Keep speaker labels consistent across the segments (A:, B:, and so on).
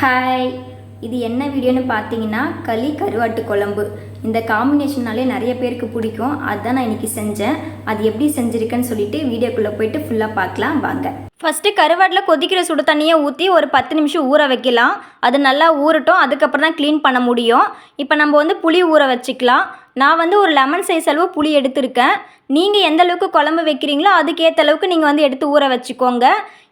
A: Hi இது என்ன வீடியோன்னு பார்த்தீங்கன்னா களி கருவாட்டு குழம்பு. இந்த காம்பினேஷன்னாலே நிறைய பேருக்கு பிடிக்கும். அதுதான் நான் இன்னைக்கு செஞ்சேன். அது எப்படி செஞ்சுருக்கேன்னு சொல்லிட்டு வீடியோக்குள்ளே போயிட்டு ஃபுல்லாக பார்க்கலாம். வாங்க. ஃபஸ்ட்டு கருவாட்டில் கொதிக்கிற சுடு தண்ணியை ஊற்றி ஒரு பத்து நிமிஷம் ஊற வைக்கலாம். அது நல்லா ஊறட்டும். அதுக்கப்புறம் தான் க்ளீன் பண்ண முடியும். இப்போ நம்ம வந்து புளி ஊற வச்சுக்கலாம். நான் வந்து ஒரு லெமன் சைஸ் அளவு புளி எடுத்திருக்கேன். நீங்கள் எந்த அளவுக்கு குழம்பு வைக்கிறீங்களோ அதுக்கேற்ற அளவுக்கு நீங்கள் வந்து எடுத்து ஊற வச்சுக்கோங்க.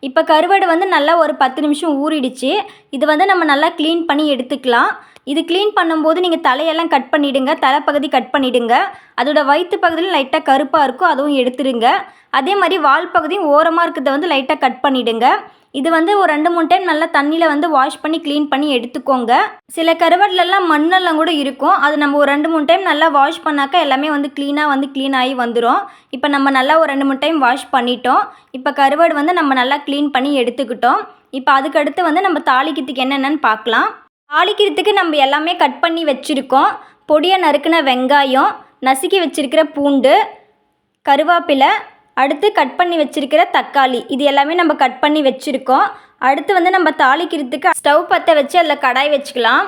A: இப்போ கருவாடு வந்து நல்லா ஒரு பத்து நிமிஷம் ஊறிடுச்சு. இது வந்து நம்ம நல்லா க்ளீன் பண்ணி எடுத்துக்கலாம். இது க்ளீன் பண்ணும்போது நீங்கள் தலையெல்லாம் கட் பண்ணிவிடுங்க தலைப்பகுதி கட் பண்ணிவிடுங்க அதோட வயிற்று பகுதியில் லைட்டாக கருப்பாக இருக்கும். அதுவும் எடுத்துருங்க அதே மாதிரி வால் பகுதியும் ஓரமாக இருக்கிறத வந்து லைட்டாக கட் பண்ணிவிடுங்க இது வந்து ஒரு ரெண்டு மூணு டைம் நல்லா தண்ணியில் வந்து வாஷ் பண்ணி க்ளீன் பண்ணி எடுத்துக்கோங்க. சில கருவாட்டிலலாம் மண்ணெல்லாம் கூட இருக்கும். அது நம்ம ஒரு ரெண்டு மூணு டைம் நல்லா வாஷ் பண்ணாக்கா எல்லாமே வந்து க்ளீனாக வந்து க்ளீன் ஆகி வந்துடும் இப்போ நம்ம நல்லா ஒரு ரெண்டு மூணு டைம் வாஷ் பண்ணிட்டோம். இப்போ கருவாடு வந்து நம்ம நல்லா க்ளீன் பண்ணி எடுத்துக்கிட்டோம். இப்போ அதுக்கடுத்து வந்து நம்ம தாளிக்கிறதுக்கு என்னென்னு பார்க்கலாம். தாளிக்கிறதுக்கு நம்ம எல்லாமே கட் பண்ணி வச்சுருக்கோம். பொடியாக நறுக்கின வெங்காயம் நசுக்கி வச்சுருக்கிற பூண்டு கருவேப்பிலை அடுத்து கட் பண்ணி வச்சிருக்கிற தக்காளி. இது எல்லாமே நம்ம கட் பண்ணி வச்சுருக்கோம். அடுத்து வந்து நம்ம தாளிக்கிறதுக்கு ஸ்டவ் பற்ற வச்சு அதில் கடாய் வச்சுக்கலாம்.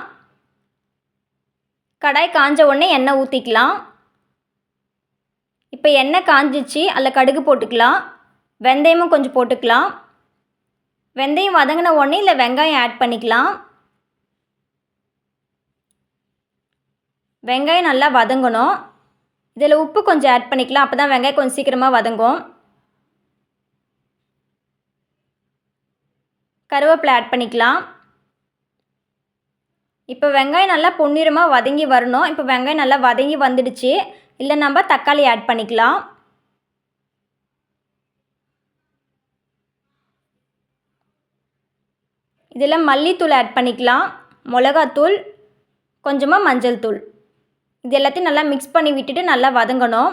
A: கடாய் காஞ்ச உடனே எண்ணெய் ஊற்றிக்கலாம் இப்போ எண்ணெய் காஞ்சிச்சு அதில் கடுகு போட்டுக்கலாம். வெந்தயமும் கொஞ்சம் போட்டுக்கலாம். வெந்தயம் வதங்கின உடனே இல்லை வெங்காயம் ஆட் பண்ணிக்கலாம். வெங்காயம் நல்லா வதங்கணும். இதில் உப்பு கொஞ்சம் ஆட் பண்ணிக்கலாம். அப்போ தான் வெங்காயம் கொஞ்சம் சீக்கிரமாக வதங்கும். கருவேப்பிலை ஆட் பண்ணிக்கலாம். இப்போ வெங்காயம் நல்லா பொன்னிறமாக வதங்கி வரணும். இப்போ வெங்காயம் நல்லா வதங்கி வந்துடுச்சு. இல்லை நம்ம தக்காளி ஆட் பண்ணிக்கலாம். இதில் மல்லித்தூள் ஆட் பண்ணிக்கலாம். மிளகாத்தூள் கொஞ்சமாக மஞ்சள் தூள் இது எல்லாத்தையும் நல்லா மிக்ஸ் பண்ணி விட்டுட்டு நல்லா வதங்கணும்.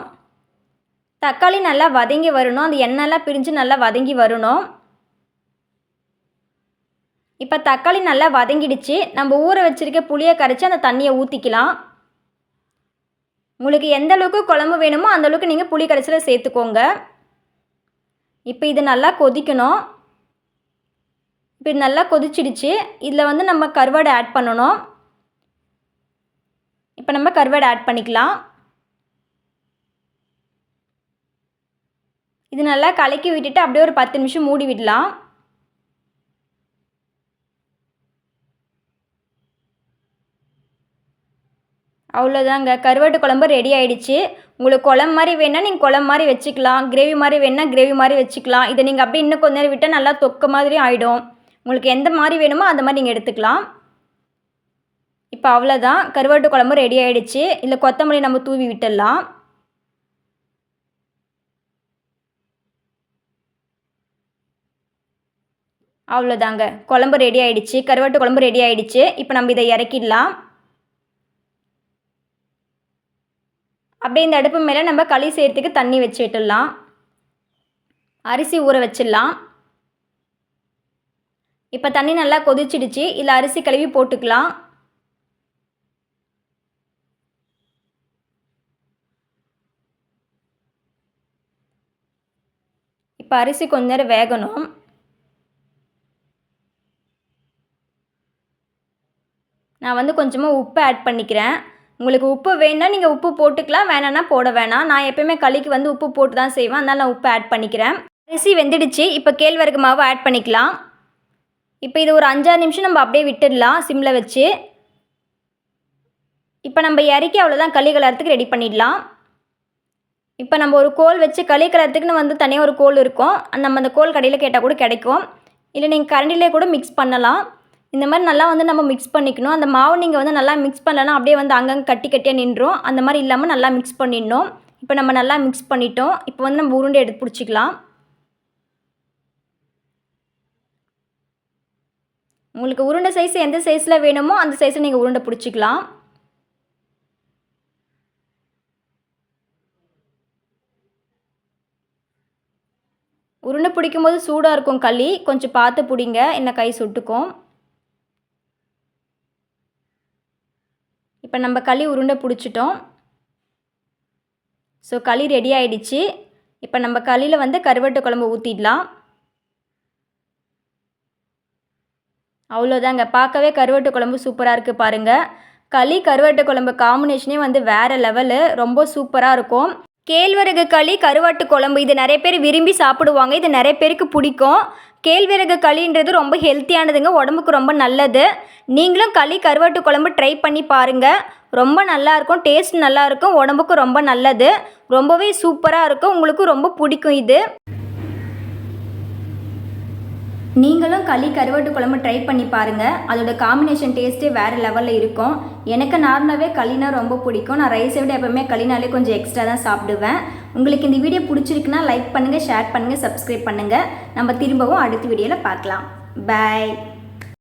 A: தக்காளி நல்லா வதங்கி வரணும். அந்த எண்ணெய்லாம் பிரிஞ்சு நல்லா வதங்கி வரணும். இப்போ தக்காளி நல்லா வதங்கிடுச்சு. நம்ம ஊற வச்சுருக்க புளியை கரைச்சி அந்த தண்ணியை ஊற்றிக்கலாம் உங்களுக்கு எந்த அளவுக்கு குழம்பு வேணுமோ அந்தளவுக்கு நீங்கள் புளி கரைச்சலை சேர்த்துக்கோங்க. இப்போ இது நல்லா கொதிக்கணும். இப்போ இது நல்லா கொதிச்சிடுச்சு. இதில் வந்து நம்ம கருவாடை ஆட் பண்ணணும். இப்போ நம்ம கருவேடு ஆட் பண்ணிக்கலாம். இது நல்லா கலக்கி விட்டுட்டு அப்படியே ஒரு பத்து நிமிஷம் மூடி விடலாம். அவ்வளோதாங்க கருவாட்டு குழம்பு ரெடி ஆகிடுச்சு உங்களுக்கு குழம்பு மாதிரி வேணால் நீங்கள் குழம்பு மாதிரி வச்சுக்கலாம். கிரேவி மாதிரி வேணால் கிரேவி மாதிரி வச்சுக்கலாம். இதை நீங்கள் அப்படியே இன்னும் கொஞ்ச நேரம் விட்டால் நல்லா தொக்க மாதிரி ஆகிடும் உங்களுக்கு எந்த மாதிரி வேணுமோ அந்த மாதிரி நீங்கள் எடுத்துக்கலாம். இப்போ அவ்வளோதான் கருவாட்டு குழம்பு ரெடி ஆகிடுச்சு இல்லை கொத்தமல்லி நம்ம தூவி விட்டுடலாம். அவ்வளோதாங்க குழம்பு ரெடி ஆகிடுச்சு கருவாட்டு குழம்பு ரெடி ஆகிடுச்சு இப்போ நம்ம இதை இறக்கிடலாம். அப்படியே இந்த அடுப்பு மேலே நம்ம களி செய்கிறதுக்கு தண்ணி வச்சு விட்டுடலாம். அரிசி ஊற வச்சிடலாம். இப்போ தண்ணி நல்லா கொதிச்சிடுச்சு. இல்லை அரிசி கழுவி போட்டுக்கலாம். இப்போ அரிசி கொஞ்ச நேரம் வேகணும். நான் வந்து கொஞ்சமாக உப்பு ஆட் பண்ணிக்கிறேன். உங்களுக்கு உப்பு வேணுன்னா நீங்கள் உப்பு போட்டுக்கலாம் வேணான்னா போட வேணாம். நான் எப்போயுமே களிக்கு வந்து உப்பு போட்டு தான் செய்வேன். அதனால் நான் உப்பு ஆட் பண்ணிக்கிறேன். அரிசி வெந்துடுச்சு. இப்போ கேழ்வரகு மாவு ஆட் பண்ணிக்கலாம். இப்போ இது ஒரு அஞ்சாறு நிமிஷம் நம்ம அப்படியே விட்டுடலாம் சிம்மில் வச்சு. இப்போ நம்ம இறக்கி அவ்வளோதான் களி கலரத்துக்கு ரெடி பண்ணிடலாம். இப்போ நம்ம ஒரு கோல் வச்சு களி கலத்துக்குன்னு வந்து தனியாக ஒரு கோல் இருக்கும். நம்ம அந்த கோல் கடையில் கேட்டால் கூட கிடைக்கும். இல்லை நீங்கள் கரண்டிலே கூட மிக்ஸ் பண்ணலாம். இந்த மாதிரி நல்லா வந்து நம்ம மிக்ஸ் பண்ணிக்கணும். அந்த மாவு நீங்கள் வந்து நல்லா மிக்ஸ் பண்ணலன்னா அப்படியே வந்து அங்கங்கே கட்டி கட்டியாக நின்றோம் அந்த மாதிரி இல்லாமல் நல்லா மிக்ஸ் பண்ணிடணும். இப்போ நம்ம நல்லா மிக்ஸ் பண்ணிட்டோம். இப்போ வந்து நம்ம உருண்டை எடுத்து பிடிச்சிக்கலாம். உங்களுக்கு உருண்டை சைஸ் எந்த சைஸில் வேணுமோ அந்த சைஸில் நீங்கள் உருண்டை பிடிச்சிக்கலாம். உருண்டை பிடிக்கும் போது சூடாக இருக்கும் களி கொஞ்சம் பார்த்து பிடிங்க. என்ன கை சுட்டுக்கும். இப்போ நம்ம களி உருண்டை பிடிச்சிட்டோம். ஸோ களி ரெடி ஆயிடுச்சு. இப்போ நம்ம களியில் வந்து கருவாட்டு குழம்பு ஊற்றிடலாம் அவ்வளோதாங்க பார்க்கவே கருவட்டு குழம்பு சூப்பராக இருக்குது பாருங்கள் களி கருவாட்டு குழம்பு காம்பினேஷனே வந்து வேறு லெவலு ரொம்ப சூப்பராக இருக்கும். கேழ்வரகு களி கருவாட்டு குழம்பு இது நிறைய பேர் விரும்பி சாப்பிடுவாங்க. இது நிறைய பேருக்கு பிடிக்கும். கேழ்வரகு களின்றது ரொம்ப ஹெல்த்தியானதுங்க உடம்புக்கு ரொம்ப நல்லது. நீங்களும் களி கருவாட்டு குழம்பு ட்ரை பண்ணி பாருங்கள் ரொம்ப நல்லாயிருக்கும் டேஸ்ட் நல்லாயிருக்கும் உடம்புக்கு ரொம்ப நல்லது. ரொம்பவே சூப்பராக இருக்கும் உங்களுக்கு ரொம்ப பிடிக்கும் இது. நீங்களும் களி கருவாட்டு குழம்பு ட்ரை பண்ணி பாருங்கள் அதோட காம்பினேஷன் டேஸ்ட்டே வேறு லெவலில் இருக்கும். எனக்கு நார்மலாகவே களினா ரொம்ப பிடிக்கும். நான் ரைஸை விட எப்போவுமே களினாலே கொஞ்சம் எக்ஸ்ட்ரா தான் சாப்பிடுவேன். உங்களுக்கு இந்த வீடியோ பிடிச்சிருக்குன்னா லைக் பண்ணுங்கள் ஷேர் பண்ணுங்கள் சப்ஸ்கிரைப் பண்ணுங்கள் நம்ம திரும்பவும் அடுத்த வீடியோவில் பார்க்கலாம். பாய்